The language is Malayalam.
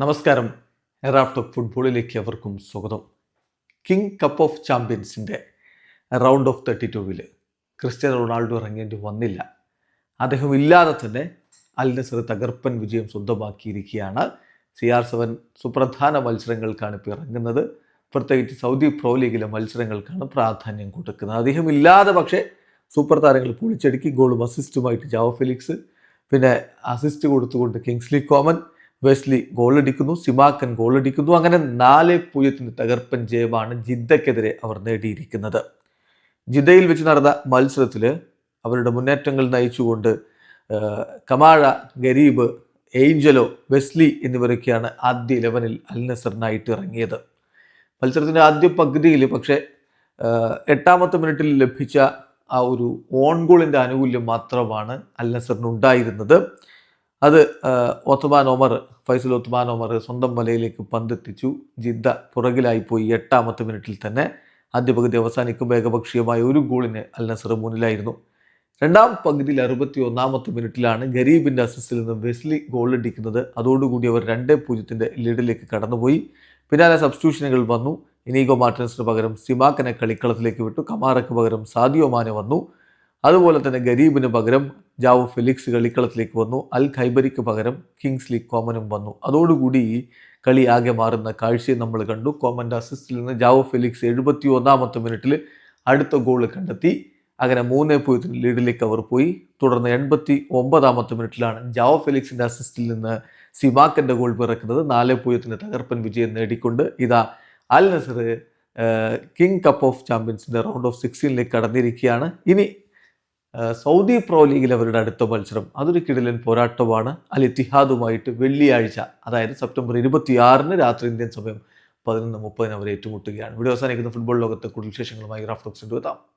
നമസ്കാരം. റാഫ്റ്റ് ഫുട്ബോളിലേക്ക് അവർക്കും സ്വാഗതം. കിങ് കപ്പ് ഓഫ് ചാമ്പ്യൻസിന്റെ റൗണ്ട് ഓഫ് തേർട്ടി ടൂവിൽ ക്രിസ്ത്യാനോ റൊണാൾഡോ ഇറങ്ങേണ്ടി വന്നില്ല. അദ്ദേഹം ഇല്ലാതെ തന്നെ അൽ നസർ തകർപ്പൻ വിജയം സ്വന്തമാക്കിയിരിക്കുകയാണ്. സി ആർ സെവൻ സുപ്രധാന മത്സരങ്ങൾക്കാണ് ഇപ്പോൾ ഇറങ്ങുന്നത്. പ്രത്യേകിച്ച് സൗദി പ്രോ ലീഗിലെ മത്സരങ്ങൾക്കാണ് പ്രാധാന്യം കൊടുക്കുന്നത്. അദ്ദേഹം ഇല്ലാതെ പക്ഷേ സൂപ്പർ താരങ്ങൾ പൊളിച്ചടുക്കി ഗോളും അസിസ്റ്റുമായിട്ട് ജാവോ ഫെലിക്സ് പിന്നെ അസിസ്റ്റ് കൊടുത്തുകൊണ്ട് കിങ്സ്ലി കോമൻ വെസ്ലി ഗോളടിക്കുന്നു സിമാക്കൻ ഗോളടിക്കുന്നു. അങ്ങനെ നാല് പൂജ്യത്തിന് തകർപ്പൻ ജയമാണ് ജിദ്ദക്കെതിരെ അവർ നേടിയിരിക്കുന്നത്. ജിദ്ദയിൽ വെച്ച് നടന്ന മത്സരത്തിൽ അവരുടെ മുന്നേറ്റങ്ങൾ നയിച്ചുകൊണ്ട് കമാഴ ഗരീബ് ഏഞ്ചലോ വെസ്ലി എന്നിവരൊക്കെയാണ് ആദ്യ ഇലവനിൽ അൽ നസറിനായിട്ട് ഇറങ്ങിയത്. മത്സരത്തിന്റെ ആദ്യ പകുതിയിൽ പക്ഷേ എട്ടാമത്തെ മിനിറ്റിൽ ലഭിച്ച ആ ഒരു ഓൺ ഗോളിന്റെ ആനുകൂല്യം മാത്രമാണ് അൽ നസറിന് ഉണ്ടായിരുന്നത് അത് Othman Omar Faisal Othman Omar സ്വന്തം വലയിലേക്ക് പന്തെത്തിച്ചു. ജിദ്ദ പുറകിലായിപ്പോയി എട്ടാമത്തെ മിനിറ്റിൽ തന്നെ. ആദ്യ പകുതി അവസാനിക്കുമ്പോൾ ഏകപക്ഷീയമായ ഒരു ഗോളിന് അൽ നസർ മുന്നിലായിരുന്നു. രണ്ടാം പകുതിയിൽ അറുപത്തി ഒന്നാമത്തെ മിനിറ്റിലാണ് ഗരീബിന്റെ അസിസ്റ്റിൽ നിന്ന് വെസ്ലി ഗോളടിക്കുന്നത് അതോടുകൂടി അവർ രണ്ട് പൂജ്യത്തിന്റെ ലീഡിലേക്ക് കടന്നുപോയി. പിന്നാലെ സബ്സ്റ്റിറ്റ്യൂഷനുകൾ വന്നു. ഇനീഗോ മാർട്ടിനസിന് പകരം സിമാക്കനെ കളിക്കളത്തിലേക്ക് വിട്ടു. കമാറയ്ക്ക് പകരം സാദിയോ മാനെ വന്നു. അതുപോലെ തന്നെ ഗരീബിന് പകരം ജാവോ ഫെലിക്സ് കളിക്കളത്തിലേക്ക് വന്നു. അൽ ഖൈബരിക്ക് പകരം കിങ്സ്ലി കോമനും വന്നു. അതോടുകൂടി കളി ആകെ മാറുന്ന കാഴ്ചയും നമ്മൾ കണ്ടു. കോമന്റെ അസിസ്റ്റിൽ നിന്ന് ജാവോ ഫെലിക്സ് എഴുപത്തി ഒന്നാമത്തെ മിനിറ്റിൽ അടുത്ത ഗോൾ കണ്ടെത്തി. അങ്ങനെ മൂന്നേ പൂജ്യത്തിന് ലീഡിലേക്ക് അവർ പോയി. തുടർന്ന് എൺപത്തി ഒമ്പതാമത്തെ മിനിറ്റിലാണ് ജാവോ ഫെലിക്സിന്റെ അസിസ്റ്റിൽ നിന്ന് സിമാക്കന്റെ ഗോൾ പിറക്കുന്നത്. നാല് പൂജ്യത്തിന് തകർപ്പൻ വിജയം നേടിക്കൊണ്ട് ഇതാ Al Nassr king cup of ചാമ്പ്യൻസിന്റെ round of സിക്സ്റ്റീനിലേക്ക് കടന്നിരിക്കുകയാണ്. ഇനി സൗദി പ്രോ ലീഗിൽ അവരുടെ അടുത്ത മത്സരം. അതൊരു കിടിലൻ പോരാട്ടമാണ്. അൽ ഇത്തിഹാദുമായിട്ട് വെള്ളിയാഴ്ച അതായത് സെപ്റ്റംബർ ഇരുപത്തിയാറിന് രാത്രി ഇന്ത്യൻ സമയം പതിനൊന്ന് മുപ്പതിന് അവർ ഏറ്റുമുട്ടുകയാണ്. വീഡിയോ അവസാനിക്കുന്ന. ഫുട്ബോൾ ലോകത്തെ കൂടുതൽ വിശേഷങ്ങളുമായി റാഫ്റ്റോക്സിന്റെ എത്താം.